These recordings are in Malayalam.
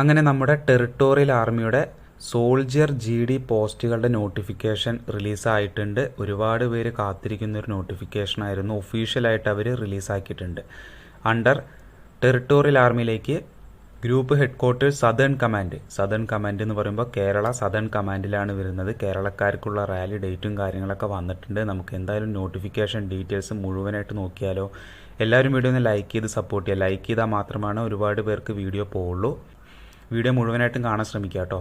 അങ്ങനെ നമ്മുടെ ടെറിട്ടോറിയൽ ആർമിയുടെ സോൾജിയർ ജി ഡി പോസ്റ്റുകളുടെ നോട്ടിഫിക്കേഷൻ റിലീസായിട്ടുണ്ട്. ഒരുപാട് പേര് കാത്തിരിക്കുന്ന ഒരു നോട്ടിഫിക്കേഷൻ ആയിരുന്നു ഒഫീഷ്യലായിട്ട് അവർ റിലീസാക്കിയിട്ടുണ്ട്. Under territorial ആർമിയിലേക്ക് group head quarters southern command. Southern command എന്ന് പറയുമ്പോൾ കേരള സദേൺ കമാൻഡിലാണ് വരുന്നത്. കേരളക്കാർക്കുള്ള റാലി ഡേറ്റും കാര്യങ്ങളൊക്കെ വന്നിട്ടുണ്ട്. നമുക്ക് എന്തായാലും നോട്ടിഫിക്കേഷൻ ഡീറ്റെയിൽസ് മുഴുവനായിട്ട് നോക്കിയാലോ. എല്ലാവരും വീഡിയോ ഒന്ന് ലൈക്ക് ചെയ്ത് സപ്പോർട്ട് ചെയ്യുക. ലൈക്ക് ചെയ്താൽ മാത്രമാണ് ഒരുപാട് പേർക്ക് വീഡിയോ പോവുള്ളൂ. വീഡിയോ മുഴുവനായിട്ടും കാണാൻ ശ്രമിക്കുക കേട്ടോ.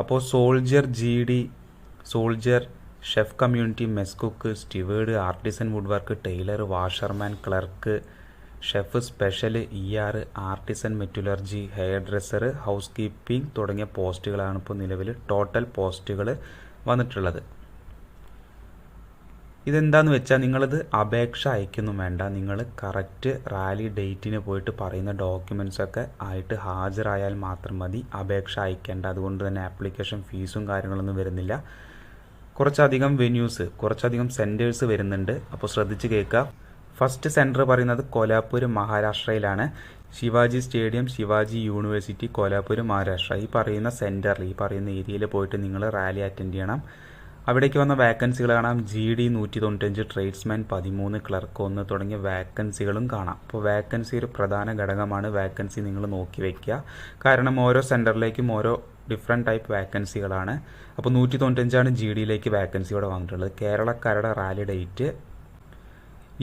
അപ്പോൾ soldier G D soldier chef community mess cook steward artisan wood work tailor washerman clerk chef special E R artisan metallurgy hair dresser house keeping തുടങ്ങിയ പോസ്റ്റുകളാണ് ഇപ്പോൾ നിലവിൽ ടോട്ടൽ പോസ്റ്റുകൾ വന്നിട്ടുള്ളത്. ഇതെന്താന്ന് വെച്ചാൽ നിങ്ങളിത് അപേക്ഷ അയക്കൊന്നും വേണ്ട. നിങ്ങൾ കറക്റ്റ് റാലി ഡേറ്റിന് പോയിട്ട് പറയുന്ന ഡോക്യുമെൻസ് ഒക്കെ ആയിട്ട് ഹാജരായാൽ മാത്രം മതി. അപേക്ഷ അയക്കേണ്ട. അതുകൊണ്ട് തന്നെ ആപ്ലിക്കേഷൻ ഫീസും കാര്യങ്ങളൊന്നും വരുന്നില്ല. കുറച്ചധികം വെന്യൂസ് കുറച്ചധികം സെന്റേഴ്സ് വരുന്നുണ്ട്. അപ്പോൾ ശ്രദ്ധിച്ച് കേൾക്കുക. ഫസ്റ്റ് സെന്റർ പറയുന്നത് Kolhapur മഹാരാഷ്ട്രയിലാണ്. Shivaji stadium Shivaji university Kolhapur Maharashtra. ഈ പറയുന്ന സെന്ററിൽ ഈ പറയുന്ന ഏരിയയിൽ പോയിട്ട് നിങ്ങൾ റാലി അറ്റൻഡ് ചെയ്യണം. അവിടേക്ക് വന്ന വാക്കൻസികൾ കാണാം. ജി ഡി നൂറ്റി തൊണ്ണൂറ്റഞ്ച് ട്രേഡ്സ്മാൻ പതിമൂന്ന് ക്ലർക്ക് ഒന്ന് തുടങ്ങിയ വാക്കൻസികളും കാണാം. അപ്പോൾ വാക്കൻസി ഒരു പ്രധാന ഘടകമാണ്. വാക്കൻസി നിങ്ങൾ നോക്കി വയ്ക്കുക കാരണം ഓരോ സെന്ററിലേക്കും ഓരോ ഡിഫറെന്റ് ടൈപ്പ് വാക്കൻസികളാണ് അപ്പോൾ നൂറ്റി തൊണ്ണൂറ്റഞ്ചാണ് ജി ഡിയിലേക്ക് വാക്കൻസി ഇവിടെ വന്നിട്ടുള്ളത്. കേരളക്കാരുടെ റാലി ഡേറ്റ്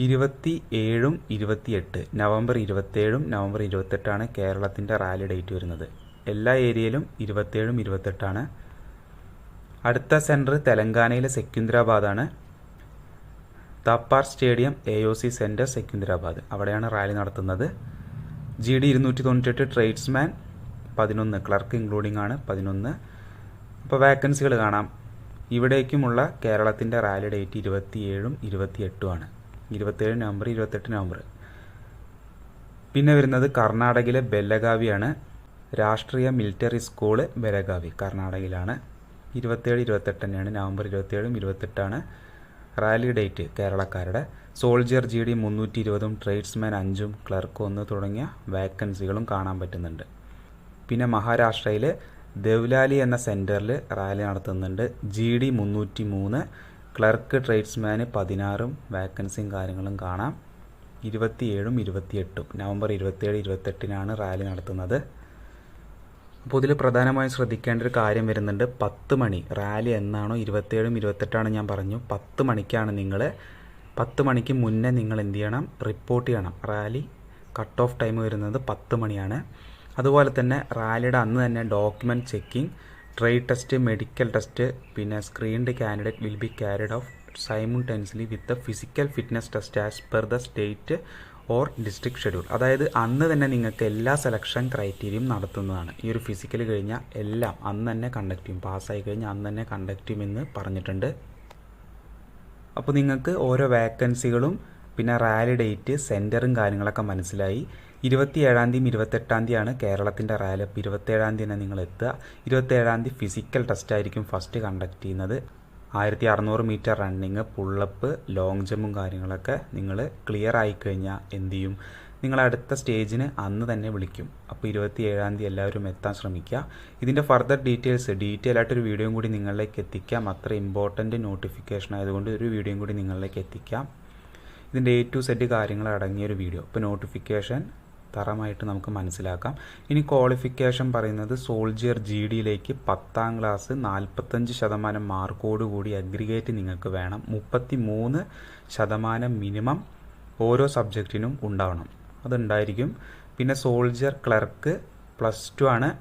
ഇരുപത്തി ഏഴും ഇരുപത്തിയെട്ട്. നവംബർ ഇരുപത്തേഴും നവംബർ ഇരുപത്തെട്ടാണ് കേരളത്തിന്റെ റാലി ഡേറ്റ് വരുന്നത്. എല്ലാ ഏരിയയിലും ഇരുപത്തേഴും ഇരുപത്തെട്ടാണ്. അടുത്ത സെന്റർ തെലങ്കാനയിലെ സെക്യുന്ദ്രാബാദാണ് Thapar stadium A O C centre Secunderabad അവിടെയാണ് റാലി നടത്തുന്നത്. ജി ഡി ഇരുന്നൂറ്റി തൊണ്ണൂറ്റെട്ട് ട്രേഡ്സ്മാൻ പതിനൊന്ന് ക്ലർക്ക് ഇൻക്ലൂഡിംഗ് ആണ് പതിനൊന്ന്. അപ്പോൾ വാക്കൻസികൾ കാണാം. ഇവിടേക്കുമുള്ള കേരളത്തിന്റെ റാലി ഡേറ്റ് ഇരുപത്തിയേഴും ഇരുപത്തിയെട്ടുമാണ് ഇരുപത്തേഴ് നവംബർ ഇരുപത്തെട്ട് നവംബർ. പിന്നെ വരുന്നത് കർണാടകയിലെ ബെല്ലഗാവിയാണ്. രാഷ്ട്രീയ മിലിറ്ററി സ്കൂൾ ബെലഗാവി കർണാടകയിലാണ്. ഇരുപത്തേഴ് ഇരുപത്തെട്ട് തന്നെയാണ്. നവംബർ ഇരുപത്തേഴും ഇരുപത്തെട്ടാണ് റാലി ഡേറ്റ് കേരളക്കാരുടെ. സോൾജിയർ ജി ഡി മുന്നൂറ്റി ഇരുപതും ട്രേഡ്സ്മാൻ അഞ്ചും ക്ലർക്ക് ഒന്ന് തുടങ്ങിയ വാക്കൻസികളും കാണാൻ പറ്റുന്നുണ്ട്. പിന്നെ മഹാരാഷ്ട്രയിൽ ദേവ്ലാലി എന്ന സെന്ററിൽ റാലി നടത്തുന്നുണ്ട്. ജി ഡി മുന്നൂറ്റി മൂന്ന് ക്ലർക്ക് ട്രേഡ്സ്മാന് പതിനാറും വാക്കൻസിയും കാര്യങ്ങളും കാണാം. ഇരുപത്തിയേഴും ഇരുപത്തിയെട്ടും നവംബർ ഇരുപത്തിയേഴ് ഇരുപത്തെട്ടിനാണ് റാലി നടത്തുന്നത്. അപ്പോൾ ഇതിൽ പ്രധാനമായും ശ്രദ്ധിക്കേണ്ട ഒരു കാര്യം വരുന്നുണ്ട്. പത്ത് മണി റാലി എന്നാണോ ഇരുപത്തേഴും ഇരുപത്തെട്ടാണ് ഞാൻ പറഞ്ഞു. പത്ത് മണിക്കാണ് നിങ്ങൾ പത്ത് മണിക്ക് മുന്നേ നിങ്ങൾ എന്ത് ചെയ്യണം? റിപ്പോർട്ട് ചെയ്യണം. റാലി കട്ട് ഓഫ് ടൈം വരുന്നത് പത്ത് മണിയാണ്. അതുപോലെ തന്നെ റാലിയുടെ അന്ന് തന്നെ document checking trade test medical test പിന്നെ screened candidate will be carried off simultaneously with the physical fitness test as per the state or district schedule അതായത് അന്ന് തന്നെ നിങ്ങൾക്ക് എല്ലാ സെലക്ഷൻ ക്രൈറ്റീരിയയും നടത്തുന്നതാണ്. ഈ ഒരു ഫിസിക്കൽ കഴിഞ്ഞാൽ എല്ലാം അന്ന് തന്നെ കണ്ടക്ട് ചെയ്യും. പാസ്സായി കഴിഞ്ഞാൽ അന്ന് തന്നെ കണ്ടക്ട് ചെയ്യുമെന്ന് പറഞ്ഞിട്ടുണ്ട്. അപ്പോൾ നിങ്ങൾക്ക് ഓരോ വാക്കൻസികളും പിന്നെ റാലി ഡേറ്റ് സെന്ററും കാര്യങ്ങളൊക്കെ മനസ്സിലായി. ഇരുപത്തി ഏഴാം തീയതി ഇരുപത്തെട്ടാം തീയതിയാണ് കേരളത്തിന്റെ റാലി അപ്പോൾ ഇരുപത്തേഴാം തീയതി തന്നെ നിങ്ങൾ എത്തുക. ഇരുപത്തേഴാം തീയതി ഫിസിക്കൽ ടെസ്റ്റ് ആയിരിക്കും ഫസ്റ്റ് കണ്ടക്ട് ചെയ്യുന്നത്. ആയിരത്തി അറുന്നൂറ് metre running pull up long ജമ്പും കാര്യങ്ങളൊക്കെ നിങ്ങൾ ക്ലിയർ ആയിക്കഴിഞ്ഞാൽ എന്തു ചെയ്യും? നിങ്ങൾ അടുത്ത സ്റ്റേജിന് അന്ന് തന്നെ വിളിക്കും. അപ്പോൾ ഇരുപത്തി ഏഴാം തീയതി എല്ലാവരും എത്താൻ ശ്രമിക്കുക. ഇതിന്റെ ഫർദർ ഡീറ്റെയിൽസ് ഡീറ്റെയിൽ ആയിട്ടൊരു വീഡിയോയും കൂടി നിങ്ങളിലേക്ക് എത്തിക്കാം. അത്ര ഇമ്പോർട്ടന്റ് നോട്ടിഫിക്കേഷൻ ആയതുകൊണ്ട് ഒരു വീഡിയോയും കൂടി നിങ്ങളിലേക്ക് എത്തിക്കാം. ഇതിന്റെ എ ടു സെറ്റ് കാര്യങ്ങൾ അടങ്ങിയ ഒരു വീഡിയോ ഇപ്പോൾ നോട്ടിഫിക്കേഷൻ തറമായിട്ട് നമുക്ക് മനസ്സിലാക്കാം. ഇനി ക്വാളിഫിക്കേഷൻ പറയുന്നത് സോൾജിയർ ജി ഡിയിലേക്ക് പത്താം ക്ലാസ് നാൽപ്പത്തഞ്ച് ശതമാനം മാർക്കോട് കൂടി അഗ്രിഗേറ്റ് നിങ്ങൾക്ക് വേണം. മുപ്പത്തി മൂന്ന് ശതമാനം മിനിമം ഓരോ സബ്ജക്റ്റിനും ഉണ്ടാവണം. അതുണ്ടായിരിക്കും. പിന്നെ സോൾജിയർ ക്ലർക്ക് പ്ലസ് ടു ആണ്.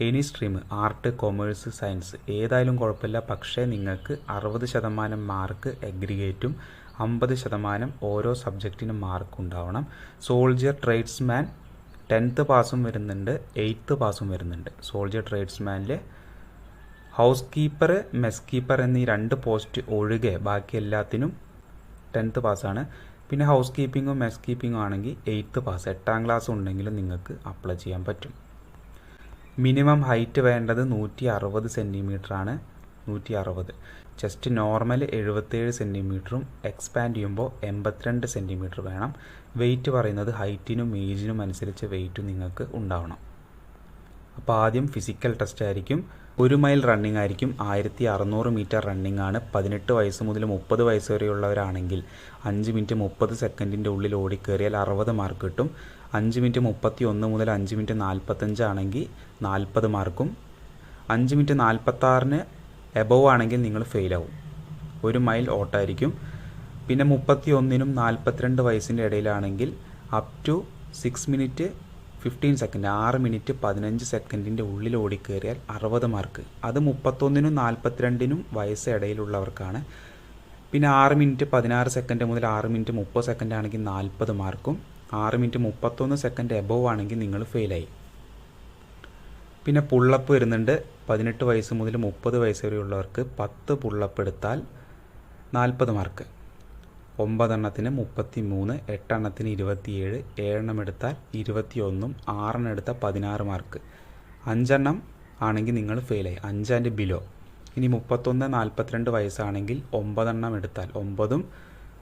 Any stream art commerce science ഏതായാലും കുഴപ്പമില്ല. പക്ഷേ നിങ്ങൾക്ക് അറുപത് ശതമാനം മാർക്ക് അഗ്രിഗേറ്റും അമ്പത് ശതമാനം ഓരോ സബ്ജക്റ്റിനും മാർക്ക് ഉണ്ടാവണം. സോൾജിയർ ട്രേഡ്സ്മാൻ ടെൻത്ത് പാസും വരുന്നുണ്ട് എയ്ത്ത് പാസും വരുന്നുണ്ട്. സോൾജിയർ ട്രേഡ്സ്മാനിൽ ഹൗസ് കീപ്പർ മെസ് കീപ്പർ എന്നീ രണ്ട് പോസ്റ്റ് ഒഴികെ ബാക്കി എല്ലാത്തിനും ടെൻത്ത് പാസ്സാണ് പിന്നെ ഹൗസ് കീപ്പിങ്ങും മെസ് കീപ്പിങ്ങും ആണെങ്കിൽ എയ്ത്ത് പാസ് എട്ടാം ക്ലാസ് ഉണ്ടെങ്കിലും നിങ്ങൾക്ക് അപ്ലൈ ചെയ്യാൻ പറ്റും. മിനിമം ഹൈറ്റ് വേണ്ടത് നൂറ്റി അറുപത് സെന്റിമീറ്റർ ആണ് നൂറ്റി അറുപത്. ചെസ്റ്റ് നോർമൽ എഴുപത്തേഴ് സെന്റിമീറ്ററും എക്സ്പാൻഡ് ചെയ്യുമ്പോൾ എൺപത്തിരണ്ട് സെന്റിമീറ്റർ വേണം. വെയിറ്റ് പറയുന്നത് ഹൈറ്റിനും ഏജിനും അനുസരിച്ച് വെയിറ്റ് നിങ്ങൾക്ക് ഉണ്ടാവണം. അപ്പോൾ ആദ്യം ഫിസിക്കൽ ടെസ്റ്റ് ആയിരിക്കും. ഒരു മൈൽ റണ്ണിംഗ് ആയിരിക്കും. ആയിരത്തി അറുന്നൂറ് മീറ്റർ റണ്ണിംഗ് ആണ്. പതിനെട്ട് വയസ്സ് മുതൽ മുപ്പത് വയസ്സ് വരെയുള്ളവരാണെങ്കിൽ അഞ്ച് മിനിറ്റ് മുപ്പത് സെക്കൻഡിന്റെ ഉള്ളിൽ ഓടിക്കേറിയാൽ അറുപത് മാർക്ക് കിട്ടും. അഞ്ച് മിനിറ്റ് മുപ്പത്തി ഒന്ന് മുതൽ അഞ്ച് മിനിറ്റ് നാൽപ്പത്തഞ്ച് ആണെങ്കിൽ നാൽപ്പത് മാർക്കും. അഞ്ച് മിനിറ്റ് നാൽപ്പത്താറിന് എബവ് ആണെങ്കിൽ നിങ്ങൾ ഫെയിലാവും ഒരു മൈൽ ഓട്ടായിരിക്കും പിന്നെ മുപ്പത്തി ഒന്നിനും നാൽപ്പത്തിരണ്ട് വയസ്സിന്റെ ഇടയിലാണെങ്കിൽ up to six minute fifteen second ആറ് മിനിറ്റ് പതിനഞ്ച് സെക്കൻഡിന്റെ ഉള്ളിൽ ഓടിക്കേറിയാൽ അറുപത് മാർക്ക് അത് മുപ്പത്തൊന്നിനും നാൽപ്പത്തിരണ്ടിനും വയസ്സ് ഇടയിലുള്ളവർക്കാണ്. പിന്നെ ആറ് മിനിറ്റ് പതിനാറ് സെക്കൻഡ് മുതൽ ആറ് മിനിറ്റ് മുപ്പത് സെക്കൻഡ് ആണെങ്കിൽ നാൽപ്പത് മാർക്കും ആറ് മിനിറ്റ് മുപ്പത്തൊന്ന് സെക്കൻഡ് എബവ് ആണെങ്കിൽ നിങ്ങൾ ഫെയിലായി പിന്നെ പുള്ളപ്പ് വരുന്നുണ്ട്. പതിനെട്ട് വയസ്സ് മുതൽ മുപ്പത് വയസ്സ് വരെയുള്ളവർക്ക് പത്ത് പുള്ളപ്പ് എടുത്താൽ നാൽപ്പത് മാർക്ക് ഒമ്പതെണ്ണത്തിന് മുപ്പത്തി മൂന്ന് എട്ടെണ്ണത്തിന് ഇരുപത്തിയേഴ് ഏഴെണ്ണം എടുത്താൽ ഇരുപത്തിയൊന്നും ആറെണ്ണം എടുത്താൽ പതിനാറ് മാർക്ക് അഞ്ചെണ്ണം ആണെങ്കിൽ നിങ്ങൾ ഫെയിലായി അഞ്ചാന്റെ ബിലോ ഇനി മുപ്പത്തൊന്ന് നാൽപ്പത്തിരണ്ട് വയസ്സാണെങ്കിൽ ഒമ്പതെണ്ണം എടുത്താൽ ഒമ്പതും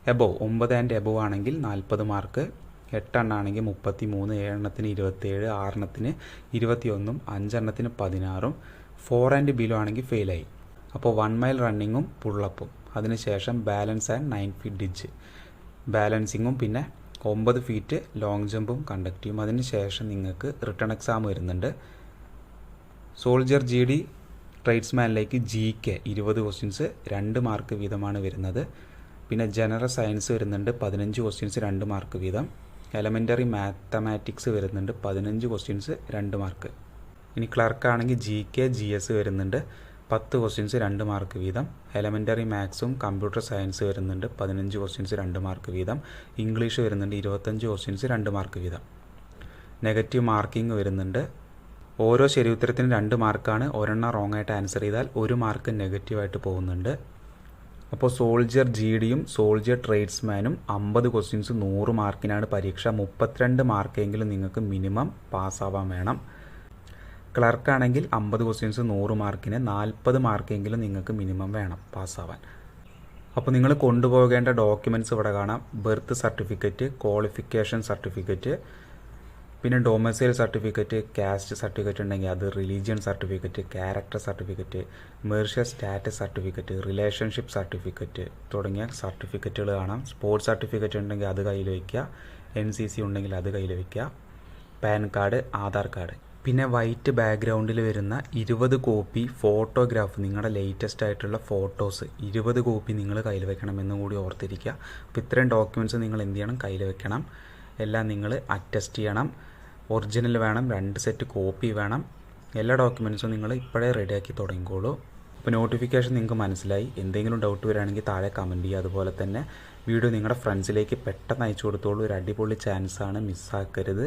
എബോവ് ഒമ്പത് ആൻഡ് എബോവ് ആണെങ്കിൽ നാൽപ്പത് മാർക്ക് എട്ടെണ്ണാണെങ്കിൽ മുപ്പത്തി മൂന്ന് ഏഴെണ്ണത്തിന് ഇരുപത്തേഴ് ആറെണ്ണത്തിന് ഇരുപത്തിയൊന്നും അഞ്ചെണ്ണത്തിന് പതിനാറും ഫോർ ആൻഡ് ബിലോ ആണെങ്കിൽ ഫെയിലായി അപ്പോൾ വൺ മൈൽ റണ്ണിങ്ങും പുള്ളപ്പും അതിനുശേഷം balance and nine feet ditch ബാലൻസിങ്ങും പിന്നെ ഒമ്പത് ഫീറ്റ് ലോങ് ജമ്പും കണ്ടക്ട് ചെയ്യും. അതിനുശേഷം നിങ്ങൾക്ക് റിട്ടേൺ എക്സാം വരുന്നുണ്ട്. സോൾജർ ജി ഡി ട്രേഡ്സ്മാനിലേക്ക് ജി കെ ഇരുപത് ക്വസ്റ്റ്യൻസ് രണ്ട് മാർക്ക് വീതമാണ് വരുന്നത്. പിന്നെ ജനറൽ സയൻസ് വരുന്നുണ്ട് പതിനഞ്ച് ക്വസ്റ്റ്യൻസ് രണ്ട് മാർക്ക് വീതം. എലമെന്ററി മാത്തമാറ്റിക്സ് വരുന്നുണ്ട്. പതിനഞ്ച് ക്വസ്റ്റ്യൻസ് രണ്ട് മാർക്ക് ഇനി ക്ലർക്കാണെങ്കിൽ ജി കെ ജി എസ് വരുന്നുണ്ട്. പത്ത് ക്വസ്റ്റ്യൻസ് രണ്ട് മാർക്ക് വീതം. എലമെന്ററി മാത്സും കമ്പ്യൂട്ടർ സയൻസ് വരുന്നുണ്ട്. പതിനഞ്ച് ക്വസ്റ്റ്യൻസ് രണ്ട് മാർക്ക് വീതം. ഇംഗ്ലീഷ് വരുന്നുണ്ട്. ഇരുപത്തഞ്ച് ക്വസ്റ്റ്യൻസ് രണ്ട് മാർക്ക് വീതം. നെഗറ്റീവ് മാർക്കിംഗ് വരുന്നുണ്ട്. ഓരോ ശരി ഉത്തരത്തിനും രണ്ട് മാർക്കാണ് ഒരെണ്ണം റോങ് ആയിട്ട് ആൻസർ ചെയ്താൽ ഒരു മാർക്ക് നെഗറ്റീവായിട്ട് പോകുന്നുണ്ട്. അപ്പോൾ സോൾജർ ജി ഡിയും സോൾജർ ട്രേഡ്സ്മാനും അമ്പത് ക്വസ്റ്റ്യൻസ് നൂറ് മാർക്കിനാണ് പരീക്ഷ. മുപ്പത്തിരണ്ട് മാർക്കെങ്കിലും നിങ്ങൾക്ക് മിനിമം പാസ്സാവാൻ വേണം. ക്ലർക്കാണെങ്കിൽ അമ്പത് ക്വസ്റ്റ്യൻസ് നൂറ് മാർക്കിന് നാൽപ്പത് മാർക്കെങ്കിലും നിങ്ങൾക്ക് മിനിമം വേണം പാസ്സാവാൻ അപ്പോൾ നിങ്ങൾ കൊണ്ടുപോകേണ്ട ഡോക്യുമെന്റ്സ് ഇവിടെ കാണാം. ബർത്ത് സർട്ടിഫിക്കറ്റ് ക്വാളിഫിക്കേഷൻ സർട്ടിഫിക്കറ്റ് പിന്നെ ഡൊമസൈൽ സർട്ടിഫിക്കറ്റ് കാസ്റ്റ് സർട്ടിഫിക്കറ്റ് ഉണ്ടെങ്കിൽ അത് religion certificate character certificate marital status certificate relationship certificate തുടങ്ങിയ സർട്ടിഫിക്കറ്റുകൾ കാണാം. സ്പോർട്സ് സർട്ടിഫിക്കറ്റ് ഉണ്ടെങ്കിൽ അത് കയ്യിൽ വയ്ക്കുക എൻ സി സി ഉണ്ടെങ്കിൽ അത് കയ്യിൽ വയ്ക്കുക പാൻ കാർഡ് ആധാർ കാർഡ് പിന്നെ വൈറ്റ് ബാക്ക്ഗ്രൗണ്ടിൽ വരുന്ന ഇരുപത് കോപ്പി ഫോട്ടോഗ്രാഫ് നിങ്ങളുടെ ലേറ്റസ്റ്റ് ആയിട്ടുള്ള ഫോട്ടോസ് ഇരുപത് കോപ്പി നിങ്ങൾ കയ്യിൽ വെക്കണമെന്നും കൂടി ഓർത്തിരിക്കുക. അപ്പോൾ ഇത്രയും ഡോക്യുമെന്റ്സ് നിങ്ങൾ എന്ത് ചെയ്യണം? കയ്യിൽ വെക്കണം. എല്ലാം നിങ്ങൾ അറ്റസ്റ്റ് ചെയ്യണം. ഒറിജിനൽ വേണം രണ്ട് സെറ്റ് കോപ്പി വേണം. എല്ലാ ഡോക്യുമെന്റ്സും നിങ്ങൾ ഇപ്പോഴേ റെഡിയാക്കി തുടങ്ങിക്കോളൂ. അപ്പോൾ നോട്ടിഫിക്കേഷൻ നിങ്ങൾക്ക് മനസ്സിലായി. എന്തെങ്കിലും ഡൗട്ട് വരികയാണെങ്കിൽ താഴെ കമന്റ് ചെയ്യുക. അതുപോലെ തന്നെ വീഡിയോ നിങ്ങളുടെ ഫ്രണ്ട്സിലേക്ക് പെട്ടെന്ന് അയച്ചു കൊടുത്തോളൂ. ഒരു അടിപൊളി ചാൻസാണ് മിസ്സാക്കരുത്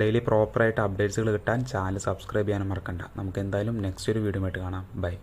ഡെയിലി പ്രോപ്പറായിട്ട് അപ്ഡേറ്റ്സുകൾ കിട്ടാൻ ചാനൽ സബ്സ്ക്രൈബ് ചെയ്യാനും മറക്കണ്ട. നമുക്ക് എന്തായാലും നെക്സ്റ്റ് ഒരു വീഡിയോ ആയിട്ട് കാണാം. ബൈ